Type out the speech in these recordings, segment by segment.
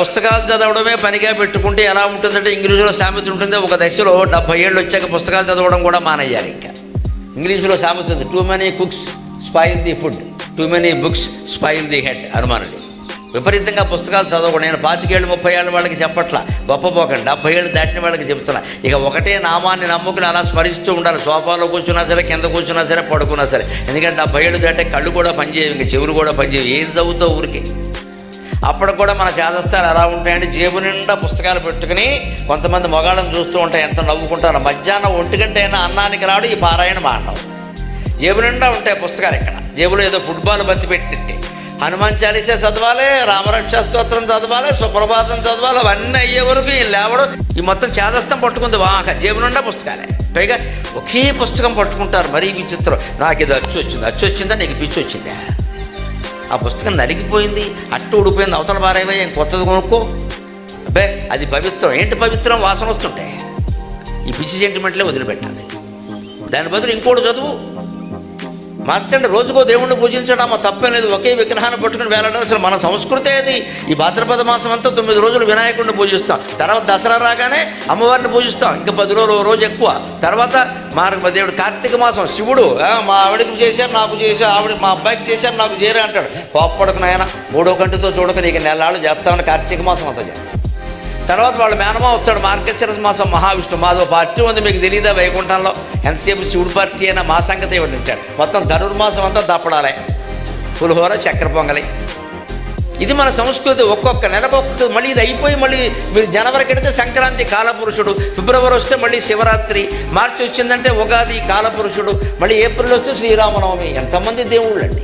పుస్తకాలు చదవడమే పనిగా పెట్టుకుంటే ఎలా ఉంటుందంటే ఇంగ్లీషులో సామెత ఉంటుంది. ఒక దశలో డెబ్బై ఏళ్ళు వచ్చాక పుస్తకాలు చదవడం కూడా మానేయాలి ఇంకా. ఇంగ్లీషులో సామెత ఉంది. Too many cooks spoil the food too many books spoil the head అనుమానులు విపరీతంగా పుస్తకాలు చదవకుండా నేను పాతికేళ్ళు ముప్పై ఏళ్ళ వాళ్ళకి చెప్పట్లా. గొప్పపోకండి డెబ్బై ఏళ్ళు దాటిన వాళ్ళకి చెప్తున్నా ఇక ఒకటే నామాన్ని నమ్ముకుని అలా స్మరిస్తూ ఉండాలి. సోఫాలో కూర్చున్నా సరే కింద కూర్చున్నా సరే పడుకున్నా సరే. ఎందుకంటే డెబ్బై ఏళ్ళు దాటే కళ్ళు కూడా పనిచేయవు ఇంక చెవులు కూడా పనిచేయవు. ఏం చదువుతావు ఊరికి? అప్పుడు కూడా మన చేదస్తాలు ఎలా ఉంటాయంటే జేబు నిండా పుస్తకాలు పెట్టుకుని కొంతమంది మొగాళ్ళని చూస్తూ ఉంటాయి ఎంత నవ్వుకుంటారో. మధ్యాహ్నం ఒంటి గంట అయినా అన్నానికి రాడు ఈ పారాయణ మాండవు జేబు నిండా ఉంటాయి పుస్తకాలు ఇక్కడ. జేబులో ఏదో ఫుట్బాల్ బతి పెట్టినట్టే. హనుమాన్ చాలీసా చదవాలి రామరక్ష స్తోత్రం చదవాలి సుప్రభాతం చదవాలి అవన్నీ అయ్యే వరకు ఈ లేవడం. ఈ మొత్తం చేదస్తం పట్టుకుంది వాహ జేబు నుండా పుస్తకాలే. పైగా ఒకే పుస్తకం పట్టుకుంటారు మరీ విచిత్రం. నాకు ఇది అచ్చు వచ్చింది అచ్చు వచ్చిందా నీకు పిచ్చి వచ్చిందా? ఆ పుస్తకం నలిగిపోయింది అట్టు ఊడిపోయింది అవతల బారేవే ఏం కొత్తది కొనుక్కో. అబ్బే అది పవిత్రం. ఏంటి పవిత్రం? వాసన వస్తుంటే. ఈ పిచ్చి సెంటిమెంట్లే వదిలిపెట్టాలి. దాని బదులు ఇంకోటి చదువు. మార్చండి రోజుకో దేవుణ్ణి పూజించడం ఆ తప్పనేది ఒకే విగ్రహాన్ని పట్టుకుని వేలాడడం అసలు మన సంస్కృతే అది. ఈ భాద్రపద మాసం అంతా తొమ్మిది రోజులు వినాయకుడిని పూజిస్తాం. తర్వాత దసరా రాగానే అమ్మవారిని పూజిస్తాం. ఇంకా పది రోజులు రోజు ఎక్కువ. తర్వాత మార్గ దేవుడు కార్తీక మాసం శివుడు మా ఆవిడకి చేశారు నాకు చేశారు ఆవిడ మా అబ్బాయికి చేశారు నాకు చేయరు అంటాడు. కోప్పడకు నాయన మూడో కంటితో చూడక నీకు నెలలు చేస్తామని కార్తీక మాసం అంతా చేస్తాను తర్వాత వాళ్ళు మేనమా వస్తాడు మార్గశిర మాసం మహావిష్ణు. మాదో పార్టీ ఉంది మీకు తెలియదా వైకుంఠంలో? ఎంతసేపు శివుడు పార్టీ అయినా మా సంగతి ఇవ్వండి ఉంటాడు మొత్తం ధనుర్మాసం అంతా దప్పడాలే. పులిహోర చక్కెర పొంగలి. ఇది మన సంస్కృతి ఒక్కొక్క నెలకొక్క మళ్ళీ ఇది అయిపోయి మళ్ళీ మీరు జనవరి కడితే సంక్రాంతి కాలపురుషుడు. ఫిబ్రవరి వస్తే మళ్ళీ శివరాత్రి. మార్చి వచ్చిందంటే ఉగాది కాలపురుషుడు. మళ్ళీ ఏప్రిల్ వస్తే శ్రీరామనవమి. ఎంతమంది దేవుళ్ళు అండి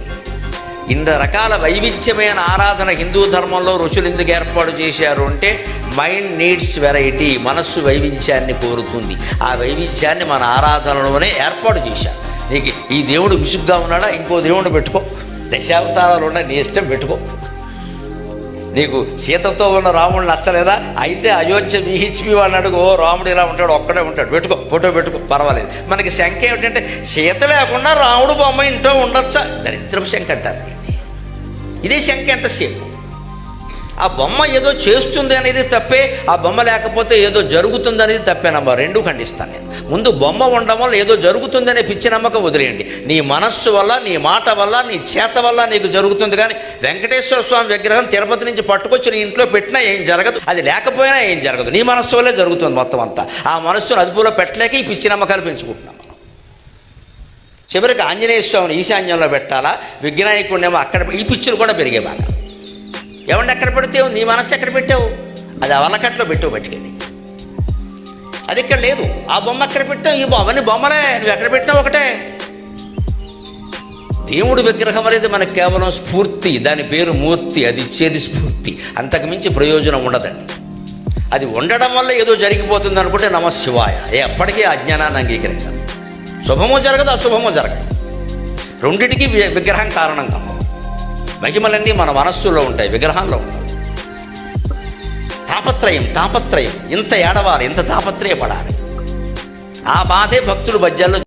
ఇన్ని రకాల వైవిధ్యమైన ఆరాధన హిందూ ధర్మంలో ఋషులు ఎందుకు ఏర్పాటు చేశారు అంటే మైండ్ నీడ్స్ వెరైటీ మనస్సు వైవిధ్యాన్ని కోరుతుంది ఆ వైవిధ్యాన్ని మన ఆరాధనలోనే ఏర్పాటు చేశారు. నీకు ఈ దేవుడు విసుగ్గా ఉన్నాడా? ఇంకో దేవుడు పెట్టుకో. దశావతారాలు ఉన్నాయి నీ ఇష్టం పెట్టుకో. నీకు సీతతో ఉన్న రాముడు నచ్చలేదా? అయితే అయోధ్య విహెచ్పి వాళ్ళని అడుగు. ఓ రాముడు ఇలా ఉంటాడు ఒక్కడే ఉంటాడు. పెట్టుకో ఫోటో పెట్టుకో పర్వాలేదు. మనకి శంక ఏమిటంటే సీత లేకుండా రాముడు బొమ్మ ఇంట్లో ఉండొచ్చా? దరిద్రపు శంక అంటారు దీన్ని. ఇదే శంక ఎంతసేపు? ఆ బొమ్మ ఏదో చేస్తుంది అనేది తప్పే ఆ బొమ్మ లేకపోతే ఏదో జరుగుతుంది అనేది తప్పేనమ్మా రెండు ఖండిస్తాను నేను. ముందు బొమ్మ ఉండడం వల్ల ఏదో జరుగుతుందనే పిచ్చి నమ్మకం వదిలేయండి. నీ మనస్సు వల్ల నీ మాట వల్ల నీ చేత వల్ల నీకు జరుగుతుంది కానీ వెంకటేశ్వర స్వామి విగ్రహం తిరుపతి నుంచి పట్టుకొచ్చి నీ ఇంట్లో పెట్టినా ఏం జరగదు. అది లేకపోయినా ఏం జరగదు. నీ మనస్సు వల్లే జరుగుతుంది మొత్తం అంతా. ఆ మనస్సును అదుపులో పెట్టలేక ఈ పిచ్చి నమ్మకాలు పెంచుకుంటున్నాం చివరికి ఆంజనేయ స్వామిని ఈశాన్యంలో పెట్టాలా? విఘ్నాయకుడినేమో అక్కడ ఈ పిచ్చులు కూడా పెరిగే బాగా. ఎవండి ఎక్కడ పెడితేవు? నీ మనస్సు ఎక్కడ పెట్టావు? అది అవలకట్లో పెట్టావు పట్టుకెళ్ళి అది ఇక్కడ లేదు. ఆ బొమ్మ ఎక్కడ పెట్టావు? ఈ అవన్నీ బొమ్మలే. నువ్వు ఎక్కడ పెట్టినావు ఒకటే? దేవుడు విగ్రహం అనేది మనకు కేవలం స్ఫూర్తి. దాని పేరు మూర్తి. అది ఇచ్చేది స్ఫూర్తి. అంతకుమించి ప్రయోజనం ఉండదండి. అది ఉండడం వల్ల ఏదో జరిగిపోతుంది అనుకుంటే నమ శివాయ. ఎప్పటికీ అజ్ఞానాన్ని అంగీకరించాలి. శుభమో జరగదు అశుభమో జరగదు. రెండిటికి విగ్రహం కారణం కాదు. మహిమలన్నీ మన మనస్సులో ఉంటాయి విగ్రహాల్లో ఉంటాయి. తాపత్రయం తాపత్రయం. ఇంత ఏడవాలి ఇంత తాపత్రయపడాలి. ఆ బాధే భక్తులు బజ్జాల్లో